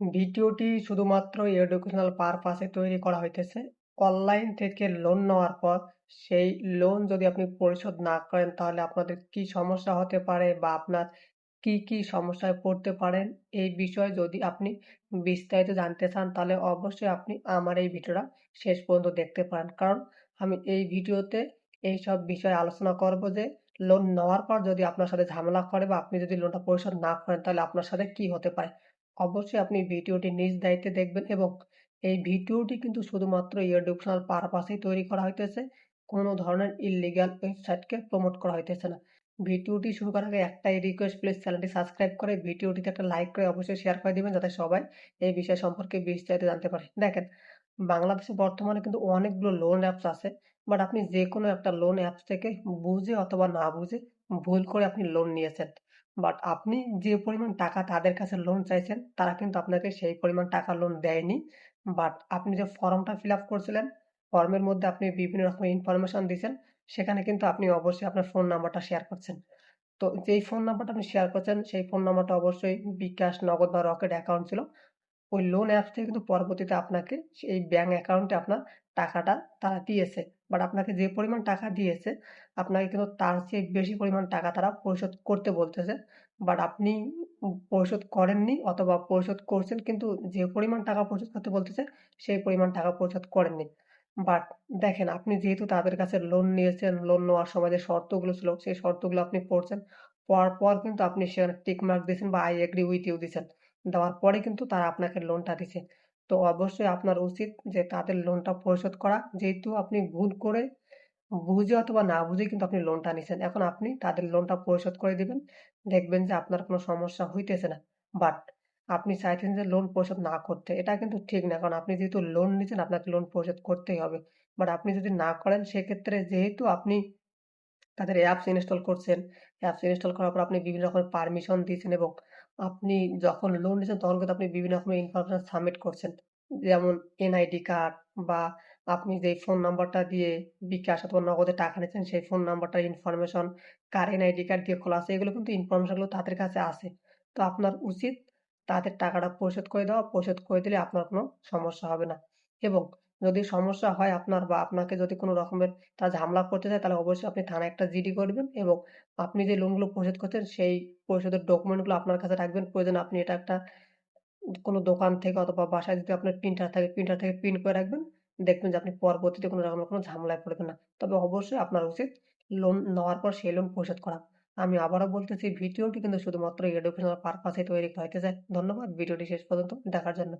ভিডিওটি শুধুমাত্র এডুকেশনাল পারপাসে তৈরি করা হইতেছে। অনলাইন থেকে লোন নেওয়ার পর সেই লোন যদি আপনি পরিশোধ না করেন তাহলে আপনাদের কি সমস্যা হতে পারে বা আপনার কি, কি সমস্যায় পড়তে পারেন এই বিষয়ে যদি আপনি বিস্তারিত জানতে চান তাহলে অবশ্যই আপনি আমার এই ভিডিওটা শেষ পর্যন্ত দেখতে পারেন। কারণ আমি এই ভিডিওতে এইসব বিষয়ে আলোচনা করব যে লোন নেওয়ার পর যদি আপনার সাথে ঝামেলা করে বা আপনি যদি লোনটা পরিশোধ না করেন তাহলে আপনার সাথে কি হতে পারে। অবশ্যই আপনি ভিডিওটি নিজ দায়িত্বে দেখবেন এবং এই ভিডিওটি কিন্তু শুধুমাত্র এডুকেশনাল পারপাসেই তৈরি করা হইতেছে। কোনো ধরনের ইল্লিগাল ওয়েবসাইটকে প্রমোট করা হইতেছে না। ভিডিওটি শুরু করার আগে একটাই রিকোয়েস্ট প্লিজ চ্যানেলটি সাবস্ক্রাইব করে ভিডিওটিতে একটা লাইক করে অবশ্যই শেয়ার করে দিবেন যাতে সবাই এই বিষয় সম্পর্কে বিস্তারিত জানতে পারে। দেখেন, বাংলাদেশে বর্তমানে কিন্তু অনেকগুলো লোন অ্যাপস আছে। বাট আপনি যেকোনো একটা লোন অ্যাপস থেকে বুঝে অথবা না বুঝে ভুল করে আপনি লোন নিয়েছেন। বাট আপনি যে পরিমাণ টাকা তাদের কাছে লোন চাইছেন, তারা কিন্তু আপনাকে সেই পরিমাণ টাকা লোন দেয়নি। বাট আপনি যে ফর্মটা ফিল আপ করছিলেন, ফর্মের মধ্যে আপনি বিভিন্ন রকমের ইনফরমেশন দিয়েছেন সেখানে কিন্তু আপনি অবশ্যই আপনার ফোন নাম্বারটা শেয়ার করছেন। তো যেই ফোন নাম্বারটা আপনি শেয়ার করছেন, সেই ফোন নাম্বারটা অবশ্যই বিকাশ, নগদ বা রকেট অ্যাকাউন্ট ছিল। ওই লোন অ্যাপস থেকে কিন্তু পরবর্তীতে আপনাকে সেই ব্যাংক অ্যাকাউন্টে আপনার টাকাটা তারা দিয়েছে। বাট আপনাকে যে পরিমাণ টাকা দিয়েছে, আপনাকে কিন্তু তার চেয়ে বেশি পরিমাণ টাকা তারা পরিশোধ করতে বলতেছে। বাট আপনি পরিশোধ করেননি অথবা পরিশোধ করছেন কিন্তু যে পরিমাণ টাকা পরিশোধ করতে বলতেছে, সেই পরিমাণ টাকা পরিশোধ করেননি। বাট দেখেন আপনি যেহেতু তাদের কাছে লোন নিয়েছেন, লোন নেওয়ার সময় যে শর্তগুলো ছিল, সেই শর্তগুলো আপনি পড়ছেন। পড়ার পর কিন্তু আপনি সেখানে টিক মার্ক দিয়েছেন বা আই এগ্রি উইথ ইউ দিয়েছেন দেওয়ার পরে কিন্তু তারা আপনাকে লোনটা দিছে। তো অবশ্যই আপনার উচিত যে তাদের লোনটা পরিশোধ করা। যেহেতু আপনি ভুল করে বুঝে অথবা না বুঝে কিন্তু আপনি লোনটা নিছেন। এখন আপনি তাদের লোনটা পরিশোধ করে দিবেন। দেখবেন যে আপনার কোনো সমস্যা হইতেছে না। বাট আপনি চাইছেন যে লোন পরিশোধ না করতে। এটা কিন্তু ঠিক না। কারণ আপনি যেহেতু লোন নিছেন, আপনাকে লোন পরিশোধ করতেই হবে। বাট আপনি যদি না করেন, সেক্ষেত্রে যেহেতু আপনি তাদের অ্যাপস ইনস্টল করছেন, অ্যাপস ইনস্টল করার পর আপনি বিভিন্ন রকমের পারমিশন দিয়েছেন এবং আপনি যখন লোন নিছেন তখন কিন্তু আপনি বিভিন্ন রকমের ইনফরমেশন সাবমিট করছেন। যেমন এনআইডি কার্ড বা আপনি যেই ফোন নাম্বারটা দিয়ে বিকাশ অথবা নগদে টাকা নিচ্ছেন সেই ফোন নাম্বারটার ইনফরমেশন, কার এনআইডি কার্ড দিয়ে খোলা আছে এগুলো কিন্তু ইনফরমেশনগুলো তাদের কাছে আছে। তো আপনার উচিত তাদের টাকাটা পরিশোধ করে দেওয়া। পরিশোধ করে দিলে আপনার কোনো সমস্যা হবে না। এবং যদি সমস্যা হয় আপনার বা আপনাকে যদি কোনো রকমের তারা ঝামেলা করতে চায় তাহলে অবশ্যই আপনি থানায় একটা জিডি করবেন এবং আপনি যে লোনগুলো পরিশোধ করছেন সেই পরিশোধের ডকুমেন্টগুলো আপনার কাছে রাখবেন। প্রয়োজনে আপনি এটা একটা কোনো দোকান থেকে অথবা বাসায় যদি আপনার প্রিন্টার থাকে, প্রিন্টার থেকে প্রিন্ট করে রাখবেন। দেখবেন যে আপনি পরবর্তীতে কোনো রকমের কোনো ঝামেলায় পড়বেন না। তবে অবশ্যই আপনার উচিত লোন নেওয়ার পর সেই লোন পরিশোধ করা। আমি আবারও বলতেছি ভিডিওটি কিন্তু শুধুমাত্র এডুকেশনাল পারপাসে তৈরি করা হইতেছে। ধন্যবাদ ভিডিওটি শেষ পর্যন্ত দেখার জন্য।